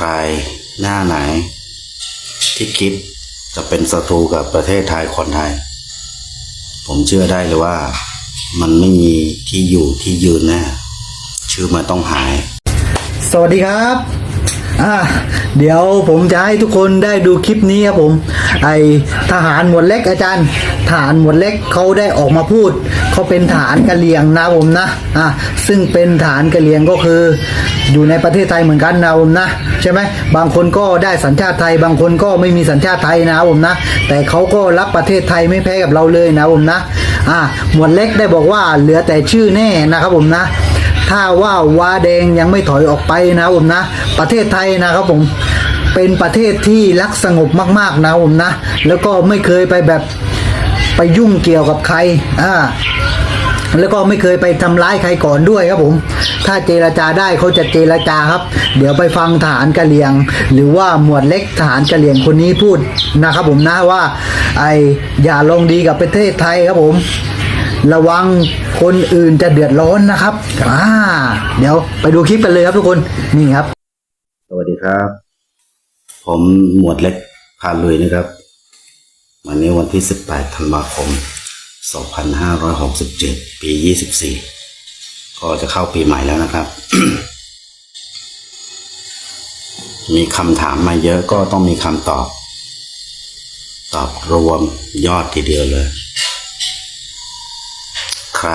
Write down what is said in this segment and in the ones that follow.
ใครหน้าไหน ที่คิดจะเป็นศัตรูกับประเทศไทยคนไทย ผมเชื่อได้เลยว่า มันไม่มีที่อยู่ที่ยืนแน่ชื่อมันต้องหาย สวัสดีครับ อ่าเดี๋ยวผมจะให้ทุกคนได้ดูคลิปนี้ครับผม ไอทหารหมวดเล็กอาจารย์ทหารหมวดเล็กเขาได้ออกมาพูดเขาเป็นทหารกะเหรี่ยงนะผมนะอ่าซึ่งเป็นทหารกะเหรี่ยงก็คือ อยู่ในประเทศไทยเหมือนกันนะผมนะใช่ไหมบางคนก็ได้สัญชาติไทย บางคนก็ไม่มีสัญชาติไทยนะผมนะ แต่เขาก็รักประเทศไทยไม่แพ้กับเราเลยนะผมนะอ่าหมวดเล็กได้บอกว่าเหลือแต่ชื่อแน่นะครับผมนะ ถ้าว่าวาแดงยังไม่ถอยออกไปนะผมนะ ประเทศไทยนะครับผมเป็นประเทศที่รักสงบมากๆนะผมนะ แล้วก็ไม่เคยไปแบบไปยุ่งเกี่ยวกับใครอ่าแล้วก็ไม่เคยไปทำร้ายใครก่อนด้วยครับผม ถ้าเจรจาได้เขาจะเจรจาครับ เดี๋ยวไปฟังทหารกะเหรี่ยง หรือว่าหมวดเล็กทหารกะเหรี่ยงคนนี้พูดนะครับผมนะว่า ไออย่าลงดีกับประเทศไทยครับผม ระวังคนอื่นจะเดือดร้อนนะครับอ่าเดี๋ยวไปดูคลิปกันเลยครับทุกคนนี่ครับ สวัสดีครับ ผมหมวดเล็กพาลุยนะครับ วันนี้วันที่ 18ธันวาคม 2567 ปี 24 ก็จะเข้าปีใหม่แล้วนะครับ มีคำถามมาเยอะก็ต้องมีคำตอบ ตอบรวมยอดทีเดียวเลย ใคร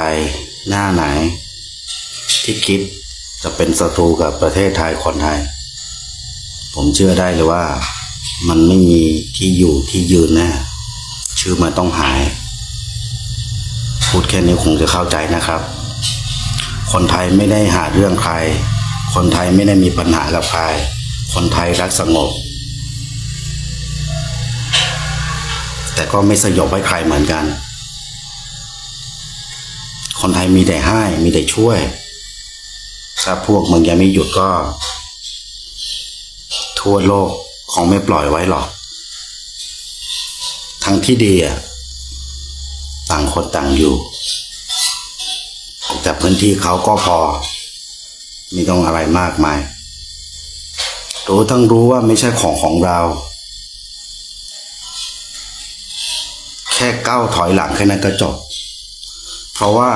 หน้าไหน ที่คิดจะเป็นศัตรูกับประเทศไทยคนไทย ผมเชื่อได้เลยว่า มันไม่มีที่อยู่ที่ยืนแน่ชื่อมันต้องหาย พูดแค่นี้คงจะเข้าใจนะครับ คนไทยไม่ได้หาเรื่องใคร คนไทยไม่ได้มีปัญหากับใคร คนไทยรักสงบแต่ก็ไม่สยบไว้ใครเหมือนกัน คนไทยมีแต่ให้ มีแต่ช่วย ถ้าพวกมึงยังไม่หยุดก็ ทั่วโลกคงไม่ปล่อยไว้หรอก ทั้งที่ดีอะ ต่างคนต่างอยู่ แต่พื้นที่เขาก็พอ ไม่ต้องอะไรมากมาย รู้ทั้งรู้ว่าไม่ใช่ของของเรา แค่ก้าวถอยหลังแค่นั้นก็จบ ราะว่า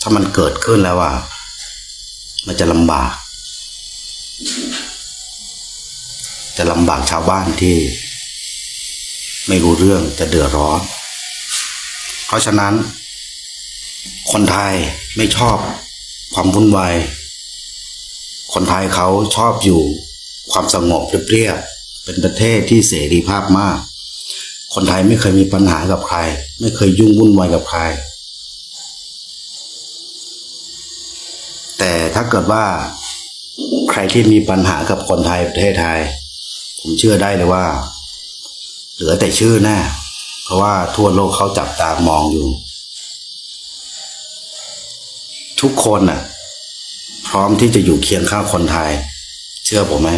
ถ้ามันเกิดขึ้นแล้วอะมันจะลำบาก จะลำบากชาวบ้านที่ ไม่รู้เรื่องจะเดือดร้อน เพราะฉะนั้น คนไทยไม่ชอบความวุ่นวายคนไทยเขาชอบอยู่ความสงบเรียบๆเป็นประเทศที่เสรีภาพมาก คนไทยไม่เคยมีปัญหากับใคร ไม่เคยยุ่งวุ่นวายกับใคร แต่ ถ้าเกิดว่าใครที่มีปัญหากับคนไทยประเทศไทย ผมเชื่อได้เลยว่า เหลือแต่ชื่อแน่เพราะว่าทั่วโลกเขาจับตามองอยู่ ทุกคนน่ะ พร้อมที่จะอยู่เคียงข้างคนไทย เชื่อผมไหม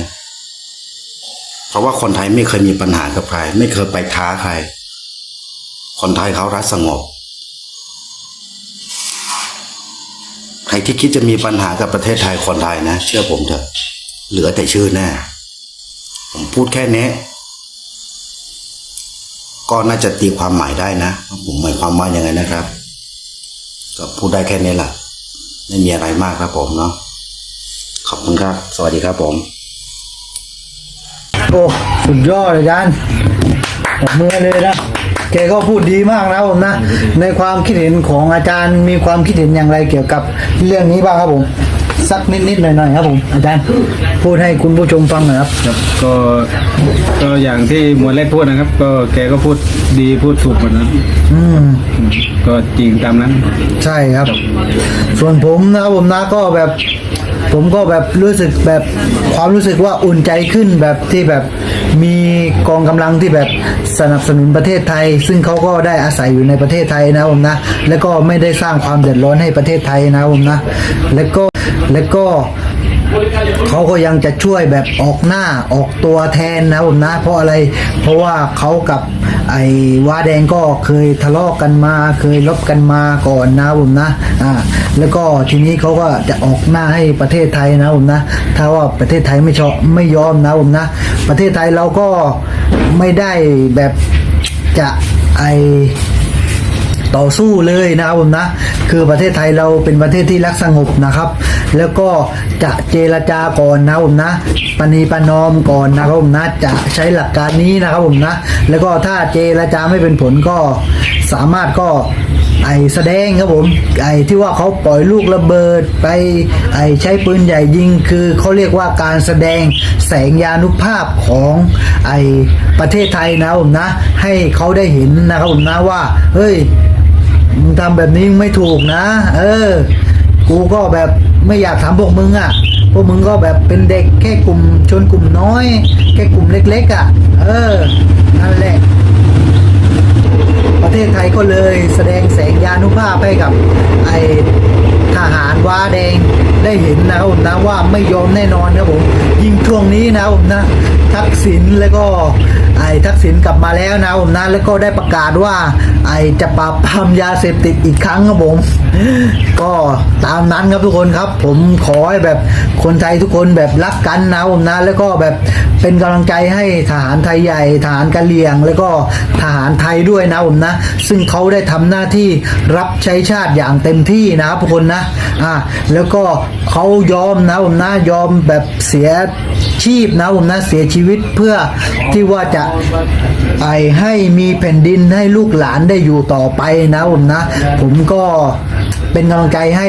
เพราะว่าคนไทยไม่เคยมีปัญหากับใคร ไม่เคยไปท้าใคร คนไทยเขารักสงบ ใครที่คิดจะมีปัญหากับประเทศไทยคนไทยนะ เชื่อผมเถอะ เหลือแต่ชื่อแน่ ผมพูดแค่นี้ ก็น่าจะตีความหมายได้นะ ผมหมายความว่ายังไงนะครับ ก็พูดได้แค่นี้แหละไม่มีอะไรมากครับผมเนาะขอบคุณครับ สวัสดีครับผม โอ้ สุดยอดเลยจารย์ปรบมือเลยนะ แกก็พูดดีมากนะผมนะ ในความคิดเห็นของอาจารย์มีความคิดเห็นอย่างไรเกี่ยวกับเรื่องนี้บ้างครับผม สักนิดๆหน่อยๆครับผมอาจารย์พูดให้คุณผู้ชมฟังหน่อยครับ ครับก็ก็อย่างที่หมวดเล็กพูดนะครับ ก็แกก็พูดดีพูดถูกหมดนะอืม ก็จริงตามนั้น ใช่ครับ ส่วนผมนะครับผมนะก็แบบ ผมก็แบบรู้สึกแบบความรู้สึกว่าอุ่นใจขึ้นแบบที่แบบมีกองกำลังที่แบบสนับสนุนประเทศไทย ซึ่งเขาก็ได้อาศัยอยู่ในประเทศไทยนะผมนะ แล้วก็ไม่ได้สร้างความเดือดร้อนให้ประเทศไทยนะผมนะ แล้วก็แล้วก็ เขาก็ยังจะช่วยแบบออกหน้าออกตัวแทนนะผมนะเพราะอะไร เพราะว่าเขากับไอ้วาแดงก็เคยทะเลาะกันมา เคยลบกันมาก่อนนะผมนะอ่าแล้วก็ทีนี้เขาก็จะออกหน้าให้ประเทศไทยนะผมนะ ถ้าว่าประเทศไทยไม่ชอบไม่ยอมนะผมนะ ประเทศไทยเราก็ไม่ได้แบบจะไอ ต่อสู้เลยนะครับผมนะ คือประเทศไทยเราเป็นประเทศที่รักสงบนะครับ แล้วก็จะเจรจาก่อนนะครับผมนะปณีปนอมก่อนนะครับผมนะจะใช้หลักการนี้นะครับผมนะ แล้วก็ถ้าเจรจาไม่เป็นผลก็สามารถก็ไอแสดงครับผมไอที่ว่าเขาปล่อยลูกระเบิดไปไอใช้ปืนใหญ่ยิงคือเขาเรียกว่าการแสดงแสงยานุภาพของไอประเทศไทยนะครับผมนะ ให้เขาได้เห็นนะครับผมนะว่าเฮ้ย มึงทำแบบนี้ไม่ถูกนะ เออ กูก็แบบไม่อยากทำพวกมึงอะ่ะ พวกมึงก็แบบเป็นเด็กแค่กลุ่มชนกลุ่มน้อย แค่กลุ่มเล็ก ๆอะ่ะ เออ นั่นแหละ ประเทศไทยก็เลยแสดงแสงยานุภาพให้กับ ไอทหารว้าแดงได้เห็นนะครับผมนะว่าไม่ยอมแน่นอนครับผม ยิ่งช่วงนี้นะครับผมนะ ทักษิณแล้วก็ไอ้ทักษิณกลับมาแล้วนะผมนะแล้วก็ได้ประกาศว่า ไอ้จะปราบปรามยาเสพติดอีกครั้งครับผม ก็ตามนั้นครับทุกคนครับ ผมขอให้แบบคนไทยทุกคนแบบรักกันนะผมนะ แล้วก็แบบเป็นกำลังใจให้ทหารไทยใหญ่ทหารกะเหรี่ยง แล้วก็ทหารไทยด้วยนะผมนะ ซึ่งเขาได้ทำหน้าที่รับใช้ชาติอย่างเต็มที่นะครับทุกคนนะอ่าแล้วก็เขายอมนะผมนะยอมแบบเสียชีพนะผมนะเสียชีีวิตเพื่อที่ว่าจะไอให้มีแผ่นดินให้ลูกหลานได้อยู่ต่อไปนะผมนะ ผมก็ เป็นกำลังใจให้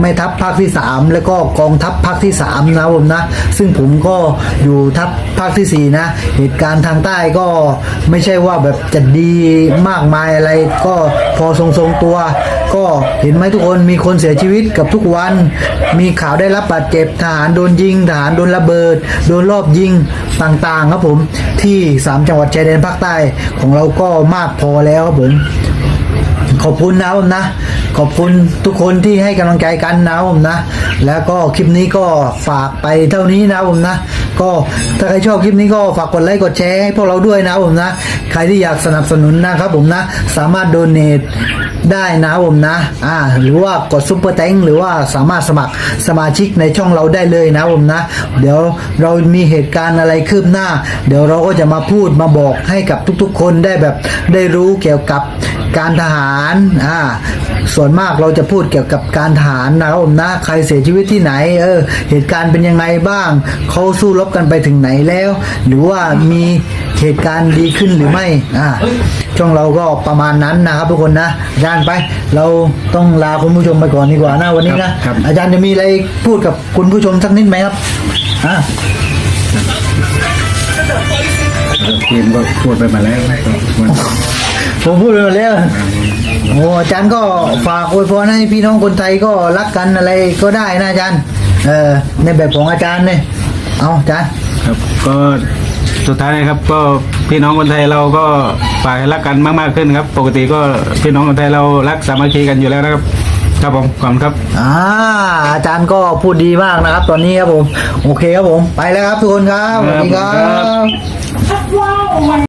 แม่ทัพภาคที่สามแล้วก็กองทัพภาคที่สามนะผมนะ ซึ่งผมก็อยู่ทัพภาคที่สี่นะ เหตุการณ์ทางใต้ก็ไม่ใช่ว่าแบบจะดีมากมายอะไร ก็พอทรงๆตัว ก็เห็นไหมทุกคนมีคนเสียชีวิตกับทุกวัน มีข่าวได้รับบาดเจ็บทหารโดนยิงทหารโดนระเบิด โดนรอบยิงต่างๆครับผมที่สามจังหวัดชายแดนภาคใต้ของเราก็มากพอแล้วครับผม อบคุณนะผมนะ ขอบคุณทุกคนที่ให้กำลังใจกันนะผมนะ แล้วก็คลิปนี้ก็ฝากไปเท่านี้นะผมนะ ก็ถ้าใครชอบคลิปนี้ก็ฝากกดไลค์กดแชร์ให้พวกเราด้วยนะผมนะ ใครที่อยากสนับสนุนนะครับผมนะ สามารถโดเนทได้นะผมนะ อ่า หรือว่ากดซุปเปอร์แตงหรือว่าสามารถสมัครสมาชิกในช่องเราได้เลยนะผมนะ เดี๋ยวเรามีเหตุการณ์อะไรคืบหน้า เดี๋ยวเราก็จะมาพูดมาบอกให้กับทุกๆ คนได้แบบได้รู้เกี่ยวกับ การทหารอ่าส่วนมากเราจะพูดเกี่ยวกับการทหารนะครับผมนะใครเสียชีวิตที่ไหนเออเหตุการณ์เป็นยังไงบ้างเขาสู้รบกันไปถึงไหนแล้ว หรือว่ามีเหตุการณ์ดีขึ้นหรือไม่อ่าช่องเราก็ประมาณนั้นนะครับทุกคนนะอาจารย์ไป เราต้องลาคุณผู้ชมไปก่อนดีกว่านะวันนี้นะครับอาจารย์จะมีอะไรพูดกับคุณผู้ชมสักนิดไหมครับอ่าทีมก็พูดไปมาแล้วก็มัน ผมพูดไปหมดแล้วโอ้อาจารย์ก็ฝากอวยพรให้พี่น้องคนไทยก็รักกันอะไรก็ได้นะอาจารย์เออในแบบของอาจารย์เนี่ยเอาอาจารย์ครับก็สุดท้ายนะครับก็พี่น้องคนไทยเราก็ฝากให้รักกันมากๆขึ้นครับ ปกติก็พี่น้องคนไทยเรารักสามัคคีกันอยู่แล้วนะครับ ครับผมขอบคุณครับอ่าอาจารย์ก็พูดดีมากนะครับ ตอนนี้ครับผม โอเคครับผม ไปแล้วครับทุกคนครับสวัสดีครัครับบ